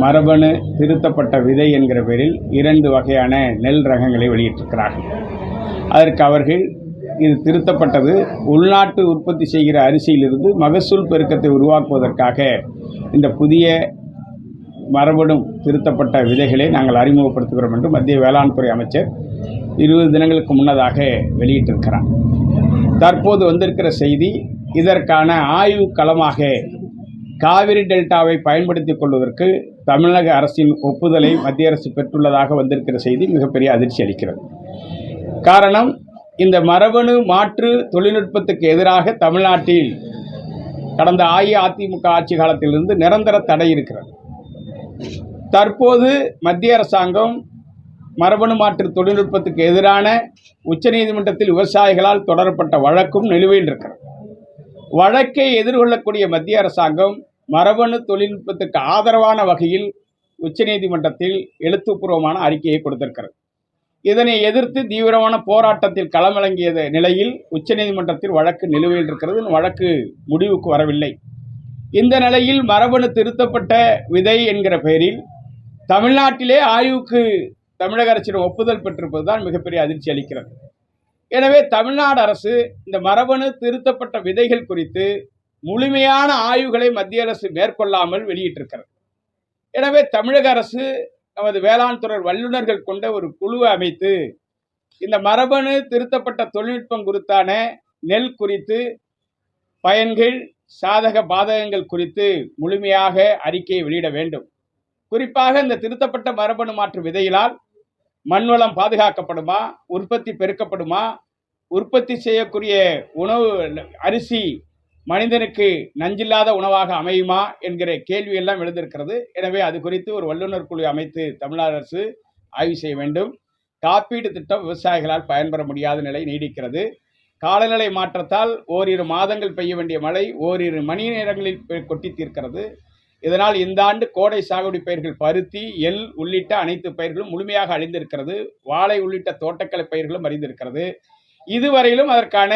மரபணு திருத்தப்பட்ட விதை என்கிற பேரில் இரண்டு வகையான நெல் ரகங்களை வெளியிட்டிருக்கிறார்கள். அதற்கு அவர்கள் இது திருத்தப்பட்டது உள்நாட்டு உற்பத்தி செய்கிற அரிசியிலிருந்து மகசூல் பெருக்கத்தை உருவாக்குவதற்காக இந்த புதிய மரபணு திருத்தப்பட்ட விதைகளை நாங்கள் அறிமுகப்படுத்துகிறோம் என்று மத்திய வேளாண் துறை அமைச்சர் இருபது தினங்களுக்கு முன்னதாக வெளியிட்டிருக்கிறார். தற்போது வந்திருக்கிற செய்தி இதற்கான ஆய்வு களமாக காவிரி டெல்டாவை பயன்படுத்திக் கொள்வதற்கு தமிழக அரசின் ஒப்புதலை மத்திய அரசு பெற்றுள்ளதாக வந்திருக்கிற செய்தி மிகப்பெரிய அதிர்ச்சி அளிக்கிறது. காரணம் இந்த மரபணு மாற்று தொழில்நுட்பத்துக்கு எதிராக தமிழ்நாட்டில் கடந்த அஇஅதிமுக ஆட்சி காலத்திலிருந்து நிரந்தர தடை இருக்கிறது. தற்போது மத்திய அரசாங்கம் மரபணு மாற்று தொழில்நுட்பத்துக்கு எதிரான உச்சநீதிமன்றத்தில் விவசாயிகளால் தொடரப்பட்ட வழக்கும் நிலுவையில் இருக்கிறது. வழக்கை எதிர்கொள்ளக்கூடிய மத்திய அரசாங்கம் மரபணு தொழில்நுட்பத்துக்கு ஆதரவான வகையில் உச்சநீதிமன்றத்தில் எழுத்துப்பூர்வமான அறிக்கையை கொடுத்திருக்கிறது. இதனை எதிர்த்து தீவிரமான போராட்டத்தில் களமிறங்கிய நிலையில் உச்சநீதிமன்றத்தில் வழக்கு நிலுவையில் இருக்கிறது. வழக்கு முடிவுக்கு வரவில்லை. இந்த நிலையில் மரபணு திருத்தப்பட்ட விதை என்கிற பெயரில் தமிழ்நாட்டிலே ஆய்வுக்கு தமிழக அரசிடம் ஒப்புதல் பெற்றிருப்பது தான் மிகப்பெரிய அதிர்ச்சி அளிக்கிறது. எனவே தமிழ்நாடு அரசு இந்த மரபணு திருத்தப்பட்ட விதைகள் குறித்து முழுமையான ஆய்வுகளை மத்திய அரசு மேற்கொள்ளாமல் வெளியிட்டிருக்கிறது. எனவே தமிழக அரசு நமது வேளாண் துறை வல்லுநர்கள் கொண்ட ஒரு குழுவை அமைத்து இந்த மரபணு திருத்தப்பட்ட தொழில்நுட்பம் குறித்தான நெல் குறித்து பயன்கள் சாதக பாதகங்கள் குறித்து முழுமையாக அறிக்கையை வெளியிட வேண்டும். குறிப்பாக இந்த திருத்தப்பட்ட மரபணு மாற்று விதையினால் மண்வளம் பாதுகாக்கப்படுமா உற்பத்தி பெருக்கப்படுமா உற்பத்தி செய்யக்கூடிய உணவு அரிசி மனிதனுக்கு நஞ்சில்லாத உணவாக அமையுமா என்கிற கேள்வி எல்லாம் எழுந்திருக்கிறது. எனவே அது குறித்து ஒரு வல்லுநர் குழு அமைத்து தமிழ்நாடு அரசு ஆய்வு செய்ய வேண்டும். காப்பீடு திட்டம் விவசாயிகளால் பயன்பெற முடியாத நிலை நீடிக்கிறது. காலநிலை மாற்றத்தால் ஓரிரு மாதங்கள் பெய்ய வேண்டிய மழை ஓரிரு மணி நேரங்களில் கொட்டி தீர்க்கிறது. இதனால் இந்த ஆண்டு கோடை சாகுபடி பயிர்கள் பருத்தி எல் உள்ளிட்ட அனைத்து பயிர்களும் முழுமையாக அழிந்திருக்கிறது. வாழை உள்ளிட்ட தோட்டக்கலை பயிர்களும் அறிந்திருக்கிறது இதுவரையிலும் அதற்கான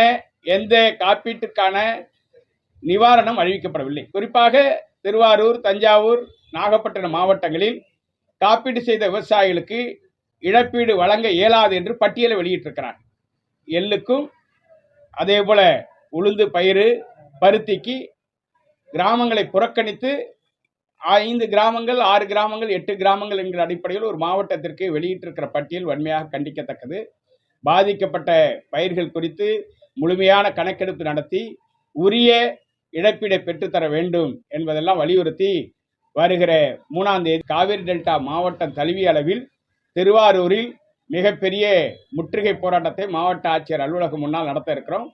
எந்த காப்பீட்டுக்கான நிவாரணம் அறிவிக்கப்படவில்லை குறிப்பாக திருவாரூர் தஞ்சாவூர் நாகப்பட்டினம் மாவட்டங்களில் காப்பீடு செய்த விவசாயிகளுக்கு இழப்பீடு வழங்க இயலாது என்று பட்டியலை வெளியிட்டிருக்கிறார் எள்ளுக்கும் அதே போல உளுந்து பயிறு பருத்திக்கு கிராமங்களை புறக்கணித்து ஐந்து கிராமங்கள் ஆறு கிராமங்கள் எட்டு கிராமங்கள் என்கிற அடிப்படையில் ஒரு மாவட்டத்திற்கு வெளியிட்டிருக்கிற பட்டியல் வன்மையாக கண்டிக்கத்தக்கது. பாதிக்கப்பட்ட பயிர்கள் குறித்து முழுமையான கணக்கெடுப்பு நடத்தி உரிய இழப்பீடை பெற்றுத்தர வேண்டும் என்பதெல்லாம் வலியுறுத்தி வருகிற மூணாம் தேதி காவிரி டெல்டா மாவட்டம் தழுவிய அளவில் திருவாரூரில் மிகப்பெரிய முற்றுகை போராட்டத்தை மாவட்ட ஆட்சியர் அலுவலகம் முன்னால் நடத்த இருக்கிறோம்.